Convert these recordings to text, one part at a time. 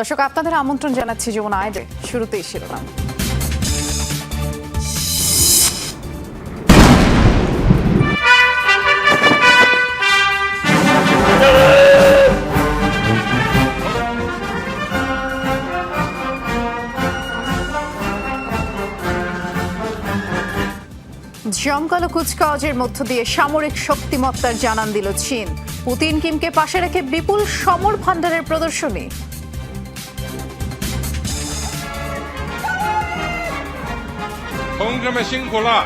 দর্শক, আপনাদের আমন্ত্রণ জানাচ্ছি যেমন আয়বে শুরুতেই শিরোনাম। জমকালো কুচকাওয়াজের মধ্য দিয়ে সামরিক শক্তিমত্তার জানান দিল চীন। পুতিন কিমকে পাশে রেখে বিপুল সমর ভাণ্ডারের প্রদর্শনী। 同志们辛苦了。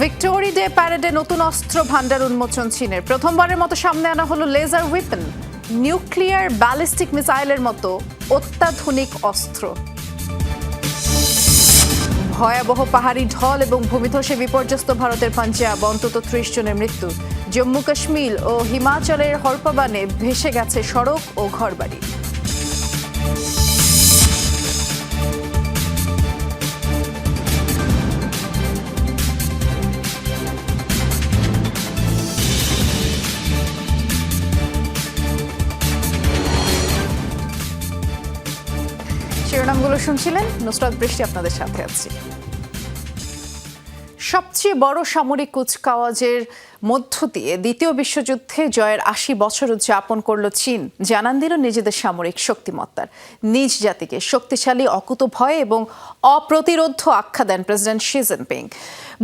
ভিক্টোরি ডে প্যারেডে নতুন অস্ত্র ভান্ডার উন্মোচন চীনের প্রথমবারের মতো সামনে আনা হলো লেজার উইপন নিউক্লিয়ার ব্যালিস্টিক মিসাইলের মতো অত্যাধুনিক অস্ত্র ভয়াবহ পাহাড়ি ঢল এবং ভূমিধসে বিপর্যস্ত ভারতের পাঞ্জাব অন্তত ত্রিশ জনের মৃত্যু জম্মু কাশ্মীর ও হিমাচলের হরপাবানে ভেসে গেছে সড়ক ও ঘরবাড়ি। শিরোনামগুলো শুনছিলেন, নুসরাত বৃষ্টি আপনাদের সাথে আছি। সবচেয়ে বড় সামরিক কুচকাওয়াজের মধ্য দিয়ে দ্বিতীয় বিশ্বযুদ্ধে জয়ের আশি বছর উদযাপন করল চীন। জানান দিল নিজেদের সামরিক শক্তিমত্তার। নিজ জাতিকে শক্তিশালী অকুত ভয় এবং অপ্রতিরোধ আখ্যা দেন প্রেসিডেন্ট শি জিনপিং।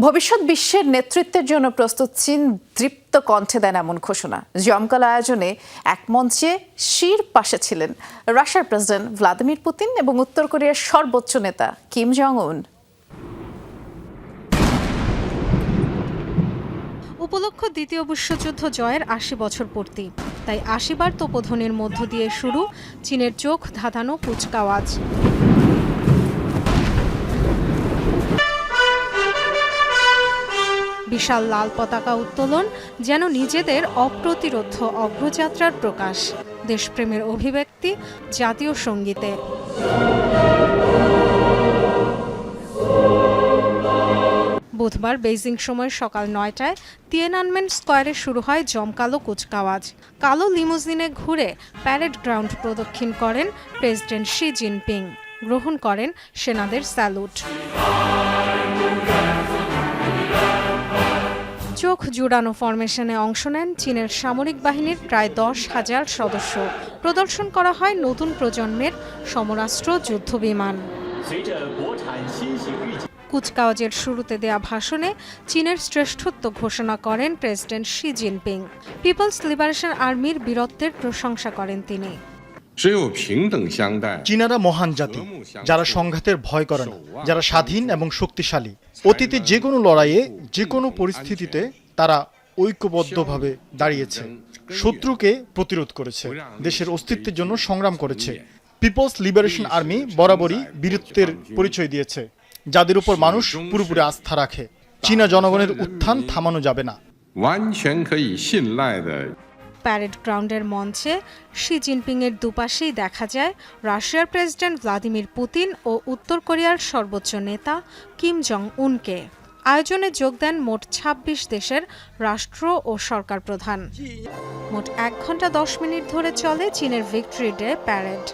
ভবিষ্যৎ বিশ্বের নেতৃত্বের জন্য প্রস্তুত চীন দৃপ্ত কণ্ঠে দেন এমন ঘোষণা। জমকাল আয়োজনে এক মঞ্চে শির পাশে ছিলেন রাশিয়ার প্রেসিডেন্ট ভ্লাদিমির পুতিন এবং উত্তর কোরিয়ার সর্বোচ্চ নেতা কিম জং উন উপলক্ষ দ্বিতীয় বিশ্বযুদ্ধ জয়ের আশি বছর পূর্তি। তাই আশিবার তোপধ্বনির মধ্য দিয়ে শুরু চীনের চোখ ধাঁধানো কুচকাওয়াজ। বিশাল লাল পতাকা উত্তোলন যেন নিজেদের অপ্রতিরোধ অগ্রযাত্রার প্রকাশ। দেশপ্রেমের অভিব্যক্তি জাতীয় সঙ্গীতে। বুধবার বেইজিং সময় সকাল নয়টায় তিয়েনানমেন্ট স্কোয়ারে শুরু হয় জমকালো কুচকাওয়াজ। কালো লিমোজিনে ঘুরে প্যারেড গ্রাউন্ড প্রদক্ষিণ করেন প্রেসিডেন্ট শি জিনপিং। গ্রহণ করেন সেনাদের স্যালুট। চোখ জুড়ানো ফরমেশনে অংশ নেন চীনের সামরিক বাহিনীর প্রায় দশ হাজার সদস্য। প্রদর্শন করা হয় নতুন প্রজন্মের সমরাস্ত্র যুদ্ধবিমান। কুচকাওয়াজের শুরুতে দেয়া ভাষণে চীনের শ্রেষ্ঠত্ব ঘোষণা করেন president Xi Jinping. People's Liberation আর্মির বীরত্বের প্রশংসা করেন তিনি। চীনারা মহান জাতি যারা সংঘাতের ভয় করে না যারা স্বাধীন এবং শক্তিশালী। অতীতে যে কোনো লড়াইয়ে যে কোনো পরিস্থিতিতে তারা ঐক্যবদ্ধভাবে দাঁড়িয়েছে শত্রুকে প্রতিরোধ করেছে দেশের অস্তিত্বের জন্য সংগ্রাম করেছে। পিপলস লিবারেশন আর্মি বরাবরই বীরত্বের পরিচয় দিয়েছে। যাদের উপর মানুষ পুরোপুরি আস্থা রাখে। চীনা জনগণের উত্থান থামানো যাবে না। প্যারেড গ্রাউন্ডের মঞ্চে শি জিনপিংয়ের দুপাশেই দেখা যায় রাশিয়ার প্রেসিডেন্ট ভ্লাদিমির পুতিন ও উত্তর কোরিয়ার সর্বোচ্চ নেতা কিম জং উনকে আয়োজনে যোগ দেন মোট ২৬ দেশের রাষ্ট্র ও সরকার প্রধান মোট এক ঘণ্টা দশ মিনিট ধরে চলে চীনের ভিক্টরি ডে প্যারেড।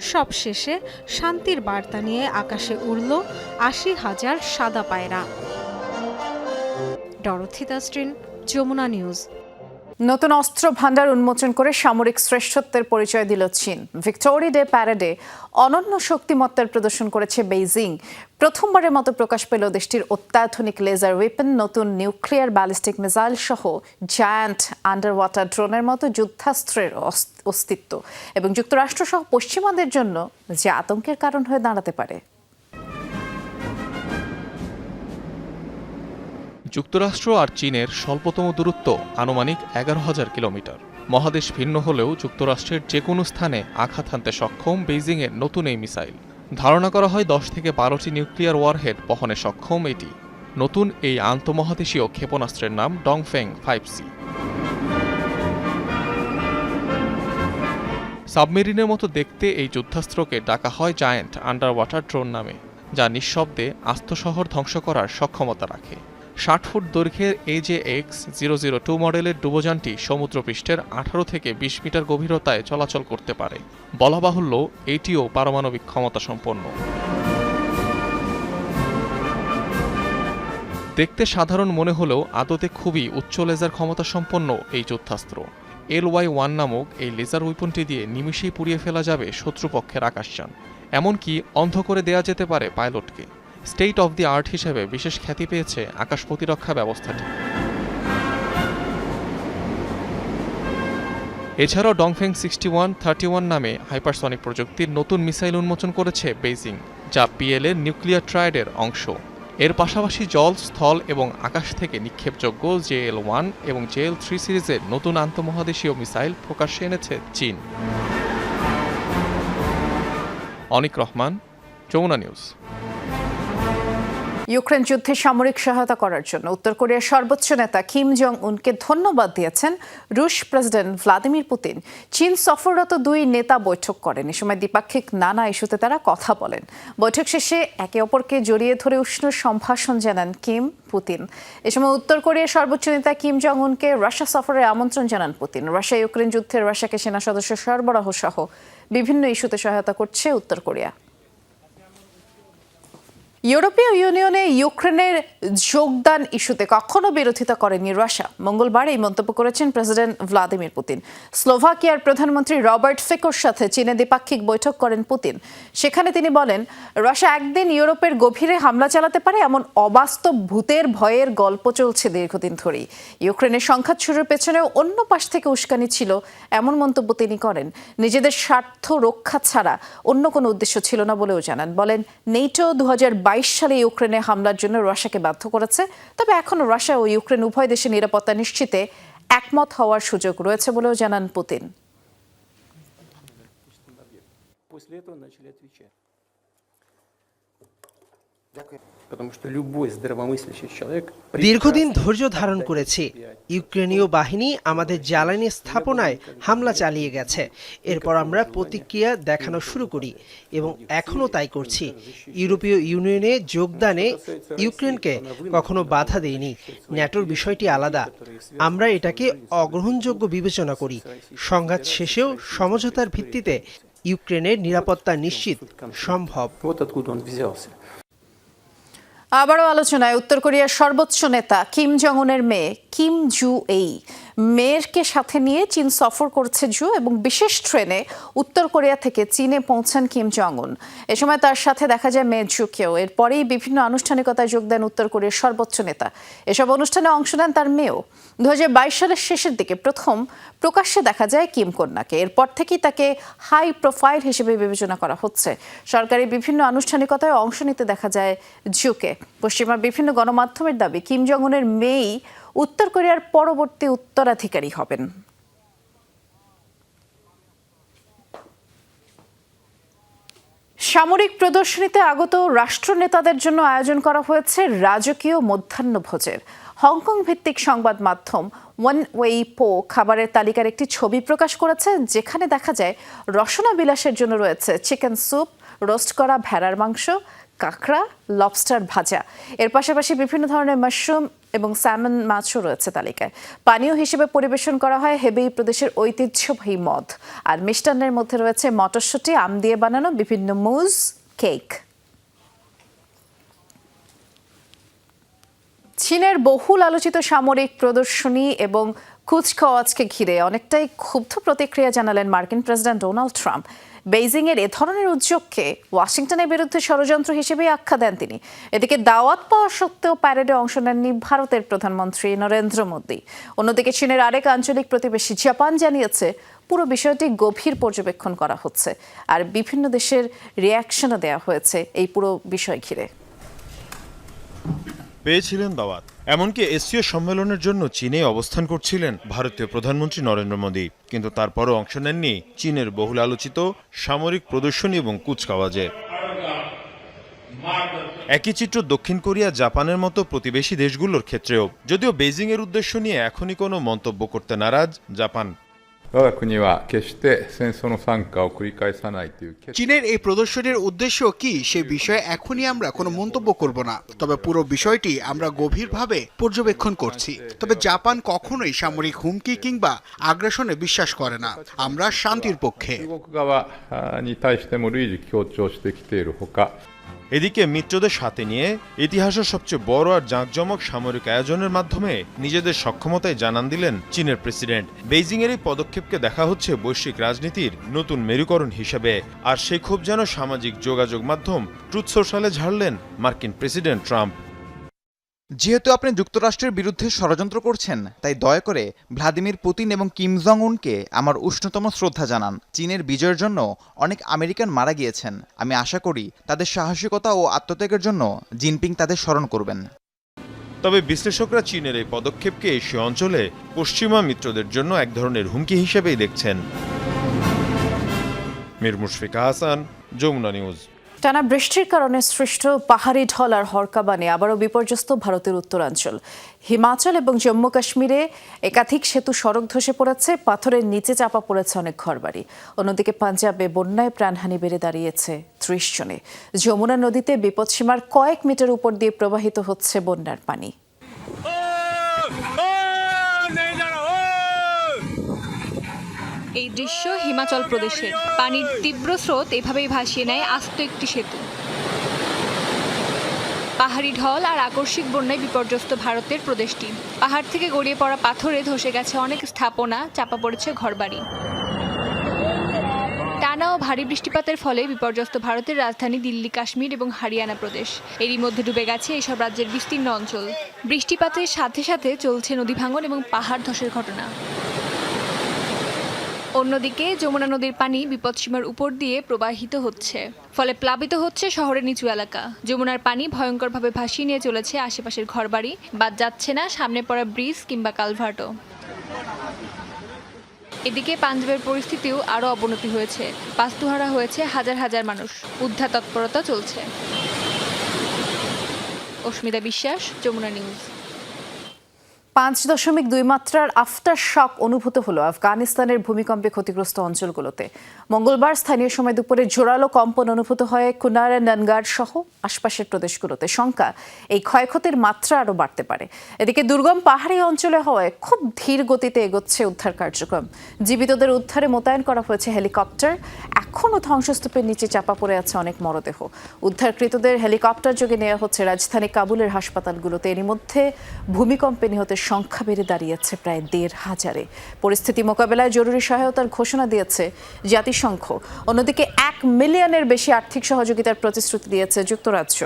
সব শেষে শান্তির বার্তা নিয়ে আকাশে উড়ল আশি হাজার সাদা পায়রা। ডরথি দাস্ট্রিন যমুনা নিউজ। নতুন অস্ত্র ভান্ডার উন্মোচন করে সামরিক শ্রেষ্ঠত্বের পরিচয় দিল চীন। ভিক্টোরি ডে প্যারেডে অনন্য শক্তিমত্তার প্রদর্শন করেছে বেইজিং। প্রথমবারের মতো প্রকাশ পেল দেশটির অত্যাধুনিক লেজার ওয়েপন নতুন নিউক্লিয়ার ব্যালিস্টিক মিসাইল সহ জায়ান্ট আন্ডার ওয়াটার ড্রোনের মতো যুদ্ধাস্ত্রের অস্তিত্ব। এবং যুক্তরাষ্ট্র সহ পশ্চিমাদের জন্য যে আতঙ্কের কারণ হয়ে দাঁড়াতে পারে। যুক্তরাষ্ট্র আর চীনের স্বল্পতম দূরত্ব আনুমানিক এগারো হাজার কিলোমিটার। মহাদেশ ভিন্ন হলেও যুক্তরাষ্ট্রের যে কোনো স্থানে আঘাত হানতে সক্ষম বেইজিংয়ের নতুন এই মিসাইল। ধারণা করা হয় দশ থেকে বারোটি নিউক্লিয়ার ওয়ারহেড বহনে সক্ষম এটি। নতুন এই আন্তঃমহাদেশীয় ক্ষেপণাস্ত্রের নাম ডংফেং ফাইভ সি। সাবমেরিনের মতো দেখতে এই যুদ্ধাস্ত্রকে ডাকা হয় জায়ান্ট আন্ডার ওয়াটার ড্রোন নামে, যা নিঃশব্দে আস্ত শহর ধ্বংস করার সক্ষমতা রাখে। ষাট ফুট দৈর্ঘ্যের এজে এক্স জিরো জিরো টু মডেলের ডুবোযানটি সমুদ্রপৃষ্ঠের আঠারো থেকে বিশ মিটার গভীরতায় চলাচল করতে পারে। বলা বাহুল্য, এটিও পারমাণবিক ক্ষমতা সম্পন্ন দেখতে সাধারণ মনে হলেও আদতে খুবই উচ্চ লেজার ক্ষমতা সম্পন্ন এই যুদ্ধাস্ত্র। এল ওয়াই ওয়ান নামক এই লেজার উইপনটি দিয়ে নিমিষেই পুড়িয়ে ফেলা যাবে শত্রুপক্ষের আকাশযান। এমনকি অন্ধ করে দেয়া যেতে পারে পাইলটকে। স্টেট অফ দি আর্ট হিসেবে বিশেষ খ্যাতি পেয়েছে আকাশ প্রতিরক্ষা ব্যবস্থাটি। এছাড়াও Dongfeng sixty one, thirty one নামে হাইপারসনিক প্রযুক্তির নতুন মিসাইল উন্মোচন করেছে বেইজিং, যা পিএলএ নিউক্লিয়ার ট্রায়েডের অংশ। এর পাশাপাশি জল, স্থল এবং আকাশ থেকে নিক্ষেপযোগ্য জেএল ওয়ান এবং জেএল থ্রি সিরিজের নতুন আন্তঃমহাদেশীয় মিসাইল প্রকাশ্যে এনেছে চীন। অনিক রহমান, যমুনা নিউজ। ইউক্রেন যুদ্ধে সামরিক সহায়তা করার জন্য উত্তর কোরিয়ার সর্বোচ্চ নেতা কিম জং উনকে ধন্যবাদ দিয়েছেন রুশ প্রেসিডেন্ট ভ্লাদিমির পুতিন। চীন সফররত দুই নেতা বৈঠক করেন। এ সময় দ্বিপাক্ষিক নানা ইস্যুতে তারা কথা বলেন। বৈঠক শেষে একে অপরকে জড়িয়ে ধরে উষ্ণ সম্ভাষণ জানান কিম পুতিন। এ সময় উত্তর কোরিয়ার সর্বোচ্চ নেতা কিম জং উনকে রাশিয়া সফরে আমন্ত্রণ জানান পুতিন। রাশিয়া ইউক্রেন যুদ্ধে রাশিয়াকে সেনা সদস্য সরবরাহ সহ বিভিন্ন ইস্যুতে সহায়তা করছে উত্তর কোরিয়া। ইউরোপীয় ইউনিয়নে ইউক্রেনের যোগদান ইস্যুতে কখনো বিরোধিতা করেনি রাশিয়া। মঙ্গলবার এই মন্তব্য করেছেন প্রেসিডেন্ট ভ্লাদিমির পুতিন। স্লোভাকিয়ার প্রধানমন্ত্রী রবার্ট ফেকোর সাথে চীনে দ্বিপাক্ষিক বৈঠক করেন পুতিন। সেখানে তিনি বলেন, রাশিয়া একদিন ইউরোপের গভীরে হামলা চালাতে পারে, এমন অবাস্তব ভূতের ভয়ের গল্প চলছে দীর্ঘদিন ধরেই। ইউক্রেনের সংঘাত শুরুর পেছনেও অন্য পাশ থেকে উস্কানি ছিল, এমন মন্তব্য তিনি করেন। নিজেদের স্বার্থ রক্ষা ছাড়া অন্য কোনো উদ্দেশ্য ছিল না বলেও জানান। বলেন, নেটো দু সালে ইউক্রেনে হামলার জন্য রাশিয়াকে বাধ্য করেছে। তবে এখনও রাশিয়া ও ইউক্রেন উভয় দেশের নিরাপত্তা নিশ্চিতে একমত হওয়ার সুযোগ রয়েছে বলেও জানান পুতিন। দীর্ঘদিন ধৈর্য ধারণ করেছি। ইউক্রেনীয় বাহিনী আমাদের জ্বালানি স্থাপনায় হামলা চালিয়ে গেছে। এরপর আমরা প্রতিক্রিয়া দেখানো শুরু করি এবং এখনও তাই করছি। ইউরোপীয় ইউনিয়নে যোগদানে ইউক্রেনকে কখনো বাধা দেয়নি ন্যাটোর বিষয়টি আলাদা। আমরা এটাকে অগ্রহণযোগ্য বিবেচনা করি। সংঘাত শেষেও সমঝোতার ভিত্তিতে ইউক্রেনের নিরাপত্তা নিশ্চিত সম্ভব। আবারও আলোচনায় উত্তর কোরিয়ার সর্বোচ্চ নেতা কিম জং উনের মেয়ে কিম জু এই। মেয়েরকে সাথে নিয়ে চীন সফর করছে জু এবং বিশেষ ট্রেনে উত্তর কোরিয়া থেকে চীনে পৌঁছান কিম জং উন এ সময় তার সাথে দেখা যায় মেয়ে জুকেও। এরপরেই বিভিন্ন আনুষ্ঠানিকতায় যোগ দেন উত্তর কোরিয়ার সর্বোচ্চ নেতা। এসব অনুষ্ঠানে অংশ নেন তার মেয়েও। দু হাজার বাইশ সালের শেষের দিকে প্রথম প্রকাশ্যে দেখা যায় কিম কন্যাকে। এরপর থেকেই তাকে হাই প্রোফাইল হিসেবে বিবেচনা করা হচ্ছে। সরকারি বিভিন্ন আনুষ্ঠানিকতায় অংশ নিতে দেখা যায় জুকে। পশ্চিমা বিভিন্ন গণমাধ্যমের দাবি, কিম জং উনের মেয়েই উত্তর কোরিয়ার পরবর্তী উত্তরাধিকারী হবেন। সামরিক প্রদর্শনীতে আগত রাষ্ট্রনেতাদের জন্য আয়োজন করা হয়েছে রাজকীয় মধ্যাহ্নভোজের। হংকং ভিত্তিক সংবাদ মাধ্যম ওয়ান ওয়েই পো খাবারের তালিকার একটি ছবি প্রকাশ করেছে, যেখানে দেখা যায় রসনা বিলাসের জন্য রয়েছে চিকেন স্যুপ, রোস্ট করা ভেড়ার মাংস, কাঁকড়া, লবস্টার ভাজা। এর পাশাপাশি বিভিন্ন ধরনের মাশরুম এবং স্যামন মাছও রয়েছে তালিকায়। পানীয় হিসেবে পরিবেশন করা হয় হেবেই প্রদেশের ঐতিহ্যবাহী মদ। আর মিষ্টান্নের মধ্যে রয়েছে মটরশুঁটি, আম দিয়ে বানানো বিভিন্ন মুজ, কেক। চীনের বহুল আলোচিত সামরিক প্রদর্শনী এবং কুচকাওয়াজকে ঘিরে অনেকটাই ক্ষুব্ধ প্রতিক্রিয়া জানালেন মার্কিন প্রেসিডেন্ট ডোনাল্ড ট্রাম্প। বেইজিং এর এ ধরনের উদ্যোগকে ওয়াশিংটনের বিরুদ্ধে ষড়যন্ত্র হিসেবেই আখ্যা দেন তিনি। এদিকে দাওয়াত পাওয়া সত্ত্বেও প্যারেডে অংশ নেননি ভারতের প্রধানমন্ত্রী নরেন্দ্র মোদী। অন্যদিকে চীনের আরেক আঞ্চলিক প্রতিবেশী জাপান জানিয়েছে, পুরো বিষয়টি গভীর পর্যবেক্ষণ করা হচ্ছে আর বিভিন্ন দেশের রিয়াকশনও দেওয়া হয়েছে এই পুরো বিষয় ঘিরে। পেয়েছিলেন দাওয়াত। এমনকি এশীয় সম্মেলনের জন্য চীনে অবস্থান করছিলেন ভারতীয় প্রধানমন্ত্রী নরেন্দ্র মোদী। কিন্তু তারপরও অংশ নেননি চীনের বহুল আলোচিত সামরিক প্রদর্শনী এবং কুচকাওয়াজে। একই চিত্র দক্ষিণ কোরিয়া, জাপানের মতো প্রতিবেশী দেশগুলোর ক্ষেত্রেও। যদিও বেইজিংয়ের উদ্দেশ্য নিয়ে এখনই কোনো মন্তব্য করতে নারাজ জাপান। 我が国は決して戦争の惨禍を繰り返さないという決 চীনের এই প্রদর্শনীর উদ্দেশ্য কি সে বিষয়ে এখনই আমরা কোনো মন্তব্য করব না তবে পুরো বিষয়টি আমরা গভীরভাবে পর্যবেক্ষণ করছি তবে জাপান কখনোই সামরিক হুমকি কিংবা আগ্রাসনে বিশ্বাস করে না আমরা শান্তির পক্ষে এদিকে মিত্রদের সাথে নিয়ে ইতিহাসের সবচেয়ে বড় আর জাঁকজমক সামরিক আয়োজনের মাধ্যমে নিজেদের সক্ষমতায় জানান দিলেন চীনের প্রেসিডেন্ট। বেইজিংয়ের এই পদক্ষেপকে দেখা হচ্ছে বৈশ্বিক রাজনীতির নতুন মেরুকরণ হিসেবে। আর সেই খুব যেন সামাজিক যোগাযোগ মাধ্যম, ট্রুথ সোশ্যালে ঝাড়লেন মার্কিন প্রেসিডেন্ট ট্রাম্প। যেহেতু আপনি যুক্তরাষ্ট্রের বিরুদ্ধে ষড়যন্ত্র করছেন, তাই দয়া করে ভ্লাদিমির পুতিন এবং কিম জং উনকে আমার উষ্ণতম শ্রদ্ধা জানান। চীনের বিজয়ের জন্য অনেক আমেরিকান মারা গিয়েছেন। আমি আশা করি তাদের সাহসিকতা ও আত্মত্যাগের জন্য জিনপিং তাদের স্মরণ করবেন। তবে বিশ্লেষকরা চীনের এই পদক্ষেপকে এশীয় অঞ্চলে পশ্চিমা মিত্রদের জন্য এক ধরনের হুমকি হিসেবেই দেখছেন। মীর মুশফিকা হাসান যমুনা নিউজ। টানা বৃষ্টির কারণে সৃষ্ট পাহাড়ি ঢল আর হরকাবানে আবারও বিপর্যস্ত ভারতের উত্তরাঞ্চল। হিমাচল এবং জম্মু কাশ্মীরে একাধিক সেতু সড়ক ধসে পড়েছে, পাথরের নিচে চাপা পড়েছে অনেক ঘরবাড়ি। অন্যদিকে পাঞ্জাবে বন্যায় প্রাণহানি বেড়ে দাঁড়িয়েছে ত্রিশ জনে। যমুনা নদীতে বিপদসীমার কয়েক মিটার উপর দিয়ে প্রবাহিত হচ্ছে বন্যার পানি। এই দৃশ্য হিমাচল প্রদেশের পানির তীব্র স্রোত এভাবেই ভাসিয়ে নেয় আস্ত একটি সেতু। পাহাড়ি ঢল আর আকস্মিক বন্যায় বিপর্যস্ত ভারতের প্রদেশটি। পাহাড় থেকে গড়িয়ে পড়া পাথরে ধসে গেছে অনেক স্থাপনা, চাপা পড়েছে ঘরবাড়ি। টানা ও ভারী বৃষ্টিপাতের ফলে বিপর্যস্ত ভারতের রাজধানী দিল্লি, কাশ্মীর এবং হরিয়ানা প্রদেশ। এরই মধ্যে ডুবে গেছে এসব রাজ্যের বিস্তীর্ণ অঞ্চল। বৃষ্টিপাতের সাথে সাথে চলছে নদী ভাঙন এবং পাহাড় ধসের ঘটনা। অন্যদিকে যমুনা নদীর পানি বিপদসীমার উপর দিয়ে প্রবাহিত হচ্ছে। ফলে প্লাবিত হচ্ছে শহরের নিচু এলাকা। যমুনার পানি ভয়ঙ্করভাবে ভাসিয়ে নিয়ে চলেছে আশেপাশের ঘরবাড়ি বাদ যাচ্ছে না সামনে পড়া ব্রিজ কিংবা কালভার্টও। এদিকে পাঞ্জাবের পরিস্থিতিও আরও অবনতি হয়েছে। বাস্তুহারা হয়েছে হাজার হাজার মানুষ। উদ্ধার তৎপরতা চলছে। অস্মিতা বিশ্বাস, যমুনা নিউজ। পাঁচ দশমিক দুই মাত্রার আফটার শক অনুভূত হলো আফগানিস্তানের ভূমিকম্পে ক্ষতিগ্রস্ত অঞ্চলগুলোতে। মঙ্গলবার স্থানীয় সময় দুপুরে জোরালো কম্পন অনুভূত হয় কুনার ননগার সহ আশপাশের প্রদেশগুলোতে। শঙ্কা এই ক্ষয়ক্ষতির মাত্রা আরও বাড়তে পারে। এদিকে দুর্গম পাহাড়ি অঞ্চলে হওয়ায় খুব ধীর গতিতে এগোচ্ছে উদ্ধার কার্যক্রম। জীবিতদের উদ্ধারে মোতায়েন করা হয়েছে হেলিকপ্টার। এখনও ধ্বংসস্তূপের নিচে চাপা পড়ে আছে অনেক মরদেহ। উদ্ধারকৃতদের হেলিকপ্টার যোগে নেওয়া হচ্ছে রাজধানী কাবুলের হাসপাতালগুলোতে। এরই মধ্যে ভূমিকম্পে নিহতের সংখ্যা বেড়ে দাঁড়িয়েছে প্রায় দেড় হাজারে। পরিস্থিতি মোকাবেলায় জরুরি সহায়তার ঘোষণা দিয়েছে জাতিসংঘ। অন্যদিকে এক মিলিয়নের বেশি আর্থিক সহযোগিতার প্রতিশ্রুতি দিয়েছে যুক্তরাজ্য।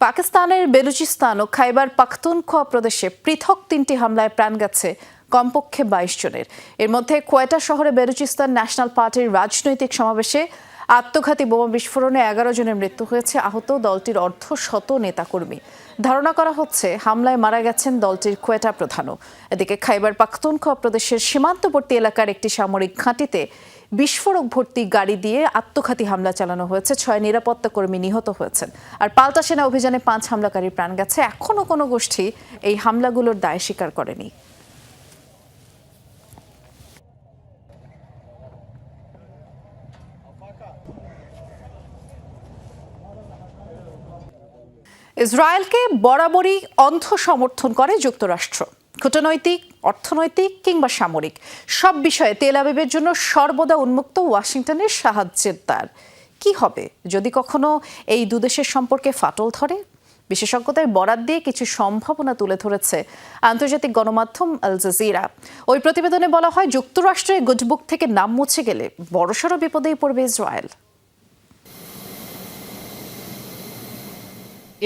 পাকিস্তানের বেলুচিস্তান ও খাইবার পাখতুনখোয়া প্রদেশে পৃথক তিনটি হামলায় প্রাণ গেছে কমপক্ষে বাইশ জনের। এর মধ্যে কোয়েটা শহরে বেলুচিস্তান ন্যাশনাল পার্টির রাজনৈতিক সমাবেশে আত্মঘাতী বোমা বিস্ফোরণে এগারো জনের মৃত্যু হয়েছে। আহত দলটির অর্ধ শত নেতাকর্মী। ধারণা করা হচ্ছে, হামলায় মারা গেছেন দলটির কোয়েটা প্রধানও। এদিকে খাইবার পাখতুনখোয়া প্রদেশের সীমান্তবর্তী এলাকার একটি সামরিক ঘাঁটিতে বিস্ফোরক ভর্তি গাড়ি দিয়ে আত্মঘাতী হামলা চালানো হয়েছে। ছয় নিরাপত্তা কর্মী নিহত হয়েছেন। আর পাল্টা সেনা অভিযানে পাঁচ হামলাকারীর প্রাণ গেছে। এখনও কোনো গোষ্ঠী এই হামলাগুলোর দায় স্বীকার করেনি। ইসরায়েলকে বরাবরই অন্ধ সমর্থন করে যুক্তরাষ্ট্র। কূটনৈতিক, অর্থনৈতিক কিংবা সামরিক, সব বিষয়ে তেল আবিবের জন্য সর্বদা উন্মুক্ত ওয়াশিংটনের সাহায্যের দ্বার কি হবে? যদি কখনো এই দুদেশের সম্পর্কে ফাটল ধরে? বিশেষজ্ঞদের বরাত দিয়ে কিছু সম্ভাবনা তুলে ধরেছে আন্তর্জাতিক গণমাধ্যম আল জাজিরা। ওই প্রতিবেদনে বলা হয়, যুক্তরাষ্ট্রের গুডবুক থেকে নাম মুছে গেলে বড়সড় বিপদেই পড়বে Israel.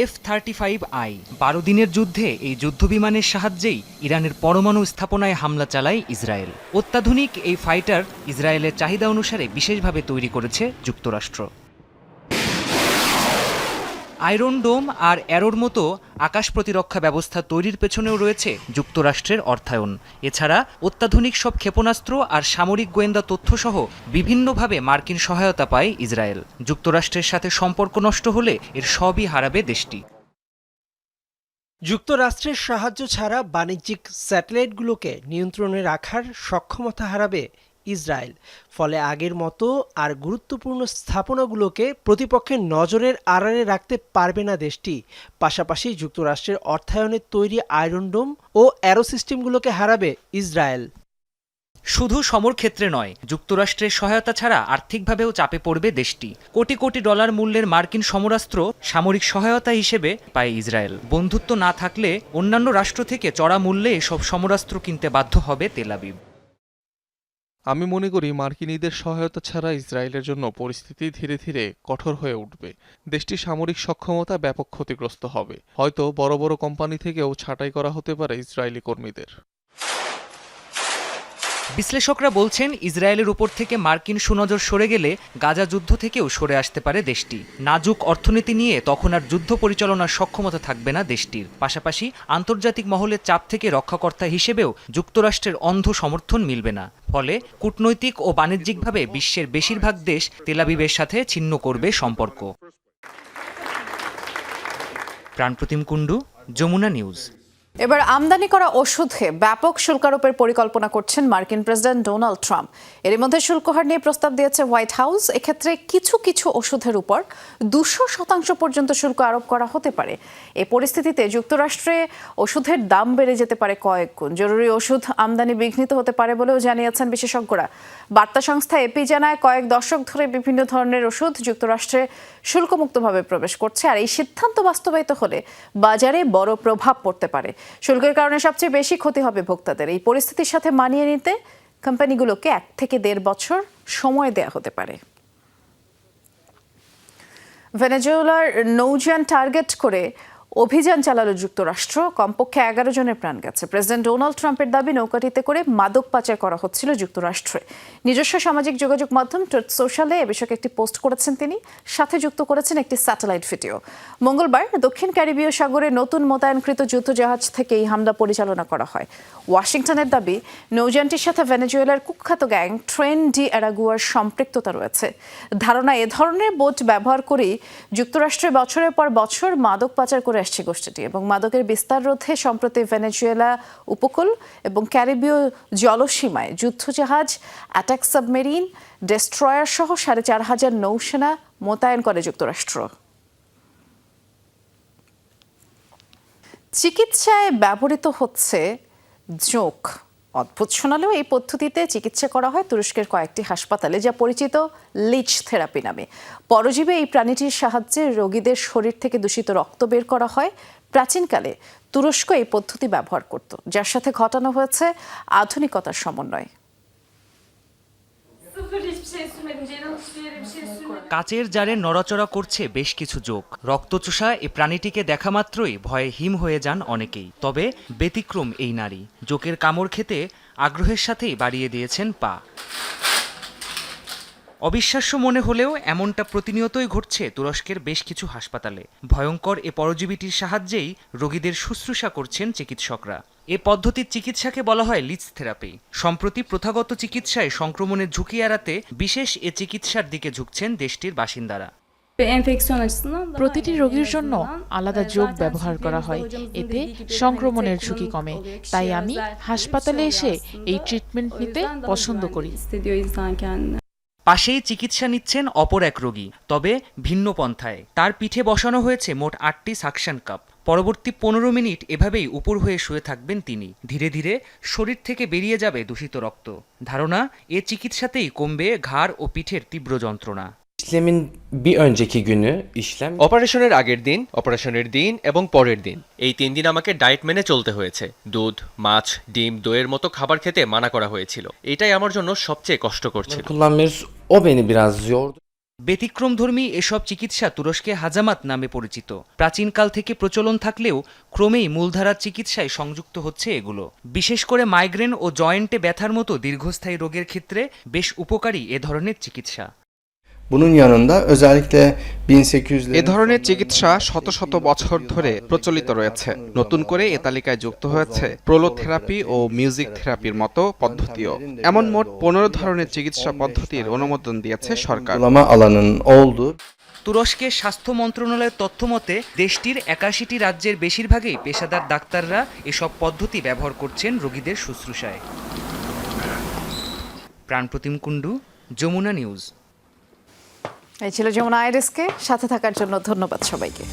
F thirty five I বারো দিনের যুদ্ধে এই যুদ্ধবিমানের সাহায্যেই ইরানের পরমাণু স্থাপনায় হামলা চালায় ইসরায়েল। অত্যাধুনিক এই ফাইটার ইসরায়েলের চাহিদা অনুসারে বিশেষভাবে তৈরি করেছে যুক্তরাষ্ট্র। আয়রন ডোম আর অ্যারোর মতো আকাশ প্রতিরক্ষা ব্যবস্থা তৈরির পেছনেও রয়েছে যুক্তরাষ্ট্রের অর্থায়ন। এছাড়া অত্যাধুনিক সব ক্ষেপণাস্ত্র আর সামরিক গোয়েন্দা তথ্যসহ বিভিন্নভাবে মার্কিন সহায়তা পায় ইসরায়েল। যুক্তরাষ্ট্রের সাথে সম্পর্ক নষ্ট হলে এর সবই হারাবে দেশটি। যুক্তরাষ্ট্রের সাহায্য ছাড়া বাণিজ্যিক স্যাটেলাইটগুলোকে নিয়ন্ত্রণে রাখার সক্ষমতা হারাবে ইসরায়েল। ফলে আগের মতো আর গুরুত্বপূর্ণ স্থাপনাগুলোকে প্রতিপক্ষের নজরের আড়ালে রাখতে পারবে না দেশটি। পাশাপাশি যুক্তরাষ্ট্রের অর্থায়নে তৈরি আয়রনডোম ও অ্যারো সিস্টেমগুলোকে হারাবে ইসরায়েল। শুধু সমর ক্ষেত্রে নয়, যুক্তরাষ্ট্রের সহায়তা ছাড়া আর্থিকভাবেও চাপে পড়বে দেশটি। কোটি কোটি ডলার মূল্যের মার্কিন সমরাস্ত্র সামরিক সহায়তা হিসেবে পায় ইসরায়েল। বন্ধুত্ব না থাকলে অন্যান্য রাষ্ট্র থেকে চড়া মূল্যে এসব সমরাস্ত্র কিনতে বাধ্য হবে তেলাবিব আমি মনে করি মার্কিনীদের সহায়তা ছাড়া ইসরায়েলের জন্য পরিস্থিতি ধীরে ধীরে কঠোর হয়ে উঠবে। দেশটির সামরিক সক্ষমতা ব্যাপক ক্ষতিগ্রস্ত হবে। হয়তো বড় বড় কোম্পানি থেকেও ছাঁটাই করা হতে পারে ইসরায়েলি কর্মীদের। বিশ্লেষকরা বলছেন, ইসরায়েলের উপর থেকে মার্কিন সুনজর সরে গেলে গাজা যুদ্ধ থেকেও সরে আসতে পারে দেশটি। নাজুক অর্থনীতি নিয়ে তখন আর যুদ্ধ পরিচালনার সক্ষমতা থাকবে না দেশটির। পাশাপাশি আন্তর্জাতিক মহলের চাপ থেকে রক্ষাকর্তা হিসেবেও যুক্তরাষ্ট্রের অন্ধ সমর্থন মিলবে না। ফলে কূটনৈতিক ও বাণিজ্যিকভাবে বিশ্বের বেশিরভাগ দেশ তেলাবিবের সাথে ছিন্ন করবে সম্পর্ক। প্রাণপ্রতিম কুণ্ডু, যমুনা নিউজ। এবার আমদানি করা ওষুধে ব্যাপক শুল্কারোপের পরিকল্পনা করছেন মার্কিন প্রেসিডেন্ট ডোনাল্ড ট্রাম্প। এর মধ্যে শুল্ক হার নিয়ে প্রস্তাব দিয়েছে হোয়াইট হাউস। এক্ষেত্রে কিছু কিছু ওষুধের উপর দুশো শতাংশ পর্যন্ত শুল্ক আরোপ করা হতে পারে। এই পরিস্থিতিতে যুক্তরাষ্ট্রে ওষুধের দাম বেড়ে যেতে পারে কয়েক গুণ। জরুরি ওষুধ আমদানি বিঘ্নিত হতে পারে বলেও জানিয়েছেন বিশেষজ্ঞরা। বার্তা সংস্থা এপি জানায় কয়েক দশক ধরে বিভিন্ন ধরনের ওষুধ যুক্তরাষ্ট্রে শুল্কমুক্তভাবে প্রবেশ করছে, আর এই সিদ্ধান্ত বাস্তবায়িত হলে বাজারে বড় প্রভাব পড়তে পারে। শুল্কের কারণে সবচেয়ে বেশি ক্ষতি হবে ভোক্তাদের। এই পরিস্থিতির সাথে মানিয়ে নিতে কোম্পানিগুলোকে এক থেকে দেড় বছর সময় দেয়া হতে পারে। ভেনেজুয়েলার নৌযান টার্গেট করে অভিযান চালালো যুক্তরাষ্ট্র। কমপক্ষে এগারো জনের প্রাণ গেছে। প্রেসিডেন্ট ডোনাল্ড ট্রাম্পের দাবি নৌকাটিতে করে মাদক পাচার করা হচ্ছিল যুক্তরাষ্ট্রে। নিজস্ব সামাজিক যোগাযোগ মাধ্যম ট্রুথ সোশ্যালে এ বিষয়ে একটি পোস্ট করেছেন তিনি, সাথে যুক্ত করেছেন একটি স্যাটেলাইট ভিডিও। মঙ্গলবার দক্ষিণ ক্যারিবীয় সাগরে নতুন মোতায়েনকৃত যুদ্ধজাহাজ থেকে এই হামলা পরিচালনা করা হয়। ওয়াশিংটনের দাবি, নৌযানটির সাথে ভেনেজুয়েলার কুখ্যাত গ্যাং ট্রেন ডি অ্যারাগুয়ার সম্পৃক্ততা রয়েছে। ধারণা এ ধরনের বোট ব্যবহার করেই যুক্তরাষ্ট্রে বছরের পর বছর মাদক পাচার করে আসছে গোষ্ঠীটি এবং মাদকের বিস্তার রোধে সম্প্রতি ভেনেজুয়েলা উপকূল এবং ক্যারিবীয় জলসীমায় যুদ্ধজাহাজ অ্যাটাক সাবমেরিন ডেস্ট্রয়ার সহ সাড়ে চার হাজার নৌসেনা মোতায়েন করে যুক্তরাষ্ট্র। চিকিৎসায় ব্যবহৃত হচ্ছে জোক অদ্ভুত শোনালেও এই পদ্ধতিতে চিকিৎসা করা হয় তুরস্কের কয়েকটি হাসপাতালে, যা পরিচিত লিচ থেরাপি নামে। পরজীবে এই প্রাণীটির সাহায্যে রোগীদের শরীর থেকে দূষিত রক্ত বের করা হয়। প্রাচীনকালে তুরস্ক এই পদ্ধতি ব্যবহার করত, যার সাথে ঘটানো হয়েছে আধুনিকতার সমন্বয়। কাচের জারে নড়াচড়া করছে বেশ কিছু যোগ। রক্তচোষা এ প্রাণীটিকে দেখা মাত্রই ভয়ে হিম হয়ে যান অনেকেই। তবে ব্যতিক্রম এই নারী। জোকের কামড় খেতে আগ্রহের সাথেই বাড়িয়ে দিয়েছেন পা। অবিশ্বাস্য মনে হলেও এমনটা প্রতিনিয়তই ঘটছে তুরস্কের বেশ কিছু হাসপাতালে। ভয়ঙ্কর এ পরজীবীটির সাহায্যেই রোগীদের শুশ্রূষা করছেন চিকিৎসকরা। এ পদ্ধতির চিকিৎসাকে বলা হয় লিচ থেরাপি। সম্প্রতি প্রথাগত চিকিৎসায় সংক্রমণের ঝুঁকি এড়াতে বিশেষ এ চিকিৎসার দিকে ঝুঁকছেন দেশটির বাসিন্দারা। প্রতিটি রোগীর জন্য আলাদা যোগ ব্যবহার করা হয়। এতে সংক্রমণের ঝুঁকি কমে। তাই আমি হাসপাতালে এসে এই ট্রিটমেন্ট নিতে পছন্দ করি। পাশেই চিকিৎসা নিচ্ছেন অপর এক রোগী তবে ভিন্ন পন্থায়। তার পিঠে বসানো হয়েছে মোট আটটি সাকশন কাপ। পরবর্তী পনেরো মিনিট এভাবেই উপর হয়ে শুয়ে থাকবেন তিনি। ধীরে ধীরে শরীর থেকে বেরিয়ে যাবে দূষিত রক্ত। ধারণা এ চিকিৎসাতেই কমবে ঘাড় ও পিঠের তীব্র যন্ত্রণা। günü işlem অপারেশনের আগের দিন অপারেশনের দিন এবং পরের দিন। এই তিন দিন আমাকে ডায়েট মেনে চলতে হয়েছে। দুধ মাছ ডিম দইয়ের মতো খাবার খেতে মানা করা হয়েছিল। এটাই আমার জন্য সবচেয়ে কষ্ট ছিল। ব্যতিক্রমধর্মী এসব চিকিৎসা তুরস্কে হাজামাত নামে পরিচিত। প্রাচীনকাল থেকে প্রচলন থাকলেও ক্রমেই মূলধারার চিকিৎসায় সংযুক্ত হচ্ছে এগুলো। বিশেষ করে মাইগ্রেন ও জয়েন্টে ব্যথার মতো দীর্ঘস্থায়ী রোগের ক্ষেত্রে বেশ উপকারী এ ধরনের চিকিৎসা। এ ধরনের চিকিৎসা শত শত বছর ধরে প্রচলিত রয়েছে। নতুন করে এ তালিকায় যুক্ত হয়েছে প্রোলোথেরাপি ও মিউজিক থেরাপির মতো পদ্ধতিও। এমন মোট পনেরো ধরনের চিকিৎসা পদ্ধতির অনুমোদন দিয়েছে সরকার। তুরস্কের স্বাস্থ্য মন্ত্রণালয়ের তথ্য মতে দেশটির একাশিটি রাজ্যের বেশিরভাগই পেশাদার ডাক্তাররা এসব পদ্ধতি ব্যবহার করছেন রোগীদের শুশ্রূষায়। প্রাণপ্রতিম কুণ্ডু যমুনা নিউজ। এই ছিল যমুনা আইরিসকে সাথে থাকার জন্য ধন্যবাদ সবাইকে।